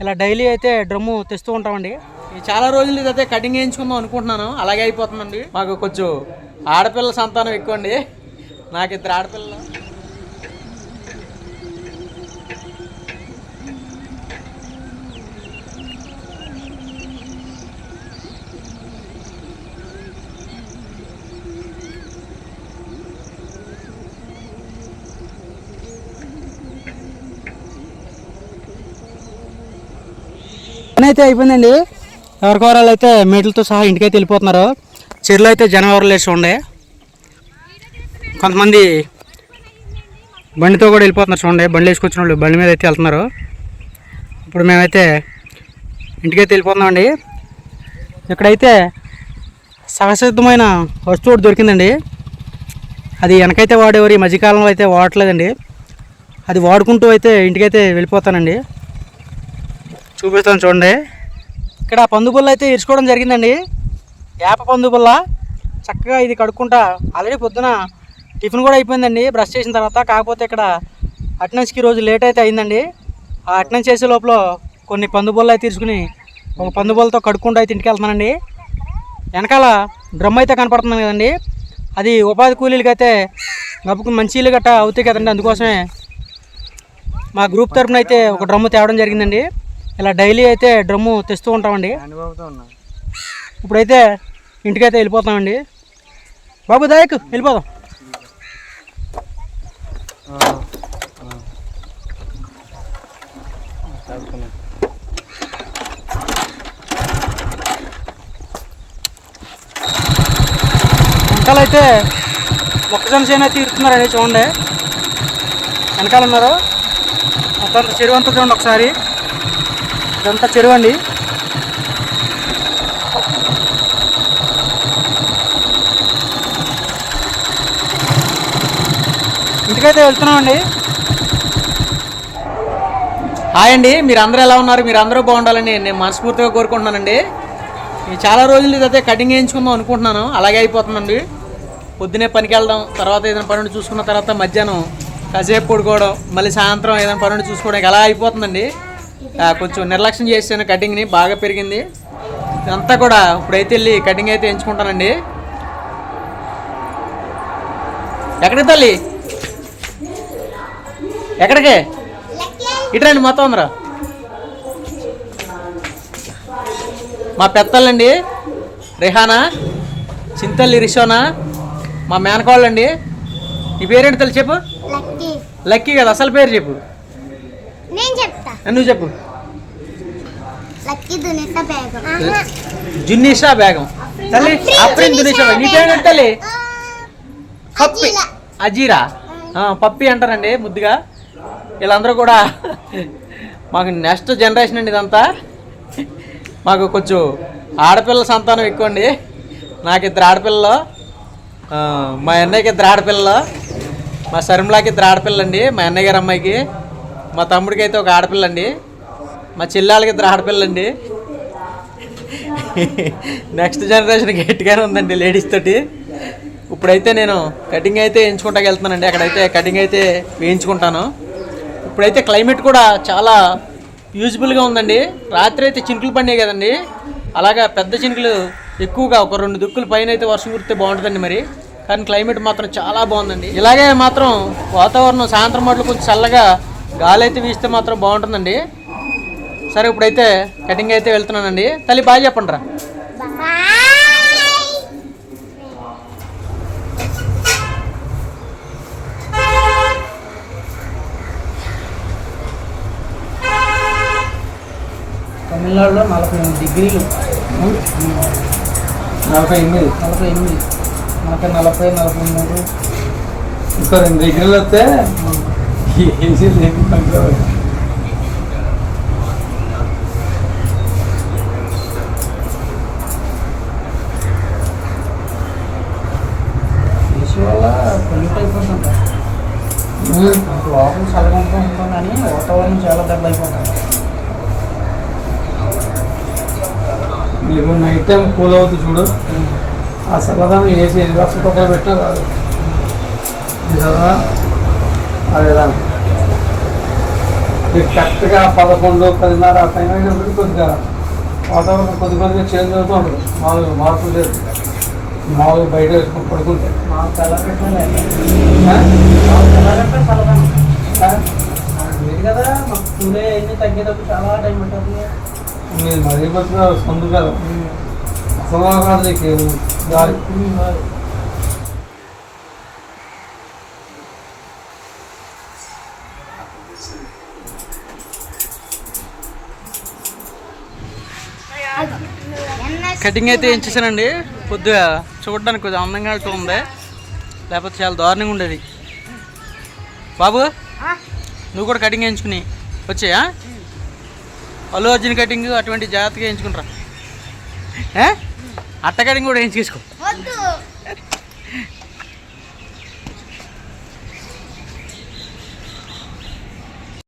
ఇలా డైలీ అయితే డ్రమ్ము తెస్తూ ఉంటామండి. చాలా రోజులు అయితే కటింగ్ వేయించుకుందాం అనుకుంటున్నాను. అలాగే అయిపోతుందండి. మాకు కొంచెం ఆడపిల్ల సంతానం ఎక్కువ అండి నాకు ఇద్దరు ఆడపిల్లలు. పని అయితే అయిపోయిందండి ఎవరికొవరాలు అయితే మెట్లతో సహా ఇంటికైతే వెళ్ళిపోతున్నారు. చెరువులో అయితే జనం వేసి ఉండే. కొంతమంది బండితో కూడా వెళ్ళిపోతున్నారు చూడండి. బండి వేసుకొచ్చిన వాళ్ళు బండి మీద అయితే వెళ్తున్నారు. ఇప్పుడు మేమైతే ఇంటికైతే వెళ్ళిపోతున్నామండి. ఇక్కడైతే సహసిద్ధమైన వస్తువు దొరికిందండి. అది వెనకైతే వాడేవారు. ఈ మధ్యకాలంలో అయితే వాడట్లేదండి. అది వాడుకుంటూ అయితే ఇంటికైతే వెళ్ళిపోతానండి. చూపిస్తాను చూడండి. ఇక్కడ పందుబుల్ల అయితే ఇరుచుకోవడం జరిగిందండి. వేప పందుబుల్ల చక్కగా ఇది కడుక్కుంటా ఆల్రెడీ పొద్దున టిఫిన్ కూడా అయిపోయిందండి. బ్రష్ చేసిన తర్వాత కాకపోతే ఇక్కడ అటెండెన్స్కి రోజు లేట్ అయితే అయిందండి. ఆ అటెండెన్స్ చేసే లోపల కొన్ని పందుబుల్ల అయితే తీసుకుని ఒక పందుబుల్లతో కడుక్కుంటూ అయితే ఇంటికి వెళ్తున్నానండి. వెనకాల డ్రమ్ అయితే కనపడుతుంది కదండి. అది ఉపాధి కూలీలకి అయితే గబ్బుకు మంచి గట్ట అవుతాయి కదండి. అందుకోసమే మా గ్రూప్ తరఫున అయితే ఒక డ్రమ్ము తేవడం జరిగిందండి. ఇలా డైలీ అయితే డ్రమ్ము తెస్తూ ఉంటామండి. ఇప్పుడైతే ఇంటికైతే వెళ్ళిపోతామండి. బాబు దాయక్ వెళ్ళిపోదాం. వెనకాల అయితే మొక్కజొన్న చేను అయితే ఇరుతున్నారండి చూడండి. వెనకాల ఉన్నారు. మొత్తం చెరువు అంతా చూడండి ఒకసారి. ఇదంతా చెరువు అండి ఇంటికైతే వెళ్తున్నామండి. హాయ్ అండి మీరు అందరూ ఎలా ఉన్నారు? మీరు అందరూ బాగుండాలని నేను మనస్ఫూర్తిగా కోరుకుంటున్నానండి. చాలా రోజులు ఇదైతే కటింగ్ వేయించుకుందాం అనుకుంటున్నాను. అలాగే అయిపోతుందండి. పొద్దునే పనికి వెళ్దాం తర్వాత ఏదైనా పనుండి చూసుకున్న తర్వాత మధ్యాహ్నం కాసేపు పడుకోవడం మళ్ళీ సాయంత్రం ఏదైనా పనుండి చూసుకోవడం అలా అయిపోతుందండి. కొంచెం నిర్లక్ష్యం చేశాను కటింగ్ని బాగా పెరిగింది. ఇదంతా కూడా ఇప్పుడైతే వెళ్ళి కటింగ్ అయితే ఎంచుకుంటానండి. ఎక్కడికి తల్లి? ఎక్కడికి? ఇటురండి మొత్తం అందరూ. మా పెత్తలండి రిహానా చింతల్లి రిషోనా మా మేనకోళ్ళండి నీ పేరేంటి తల్లి చెప్పు? లక్కీ కదా అసలు పేరు చెప్పు. నువ్వు చెప్పు. బేగం. జున్నీషా బేగం. తల్లి అప్రిన్ దునిషా నీ పేరేంటి తల్లి? పప్పి. అజీరా. పప్పి అంటారండి ముద్దుగా. వీళ్ళందరూ కూడా మాకు నెక్స్ట్ జనరేషన్ అండి ఇదంతా. మాకు కొంచెం ఆడపిల్ల సంతానం ఎక్కువ అండి నాకు ఇద్దరు ఆడపిల్లలు మా అన్నయ్యకి ఇద్దరు ఆడపిల్లలు. మా శర్మలాకి ఇద్దరు ఆడపిల్లండి మా అన్నయ్య గారి అమ్మాయికి. మా తమ్ముడికి అయితే ఒక ఆడపిల్లండి. మా చెల్లెళ్ళకి ఇద్దరు ఆడపిల్లండి. నెక్స్ట్ జనరేషన్ గట్టిగానే ఉందండి లేడీస్ తోటి. ఇప్పుడైతే నేను కటింగ్ అయితే వేయించుకుంటాకి వెళ్తున్నానండి. అక్కడైతే కటింగ్ అయితే వేయించుకుంటాను. ఇప్పుడైతే క్లైమేట్ కూడా చాలా యూజ్ఫుల్గా ఉందండి. రాత్రి అయితే చినుకులు పడినాయి కదండి. అలాగా పెద్ద చినుకులు ఎక్కువగా ఒక రెండు దుక్కులు పైన అయితే వర్షం కురిస్తే బాగుంటుందండి మరి. కానీ క్లైమేట్ మాత్రం చాలా బాగుందండి. ఇలాగే మాత్రం వాతావరణం సాయంత్రం మాటలు కొంచెం చల్లగా గాలి అయితే వీస్తే మాత్రం బాగుంటుందండి. సరే ఇప్పుడైతే కటింగ్ అయితే వెళ్తున్నానండి. తల్లి బాగా చెప్పండి రా తమిళనాడులో నలభై ఎనిమిది డిగ్రీలు. నలభై ఎనిమిది. నలభై ఎనిమిది. మనకి నలభై నలభై మూడు. ఇంకో రెండు డిగ్రీలు వస్తే ఏసీ లేదు ఏసీ వల్ల పొల్యూట్ అయిపోతుంట లోపల చల్లగా ఉంటుంది కానీ వాతావరణం చాలా దెబ్బ అయిపోతుంది మీకు నైట్ టైం కూల్ అవుతుంది చూడు. ఆ చల్లదనం ఏసీ ఎన్ని లక్షల రూపాయలు పెట్టినా రాదు. అదేదా కరెక్ట్గా పదకొండు పదిన్నర ఆ టైం అయినప్పుడు కొద్దిగా వాతావరణం కొద్ది కొద్దిగా చేంజ్ అవుతూ ఉంటుంది. మామూలుగా మార్పు లేదు. మామూలుగా బయట వేసుకొని పడుకుంటే? కదా. మాకు అన్ని తగ్గేటప్పుడు చాలా టైం ఉంటుంది మీరు మరీ కొద్దిగా సందు కదా అసలు కాదు నీకు గాలి కటింగ్ అయితే ఏం చేశానండి? కొద్దిగా చూడడానికి కొద్దిగా అందంగా ఉంది. లేకపోతే చాలా దారుణంగా ఉండేది. బాబు నువ్వు కూడా కటింగ్ వేయించుకుని వచ్చాయా? అల్లు అర్జున్ కటింగ్ అటువంటి జాగ్రత్తగా వేయించుకుంటారా? అట్ట కటింగ్ కూడా వేయించుకేసుకో.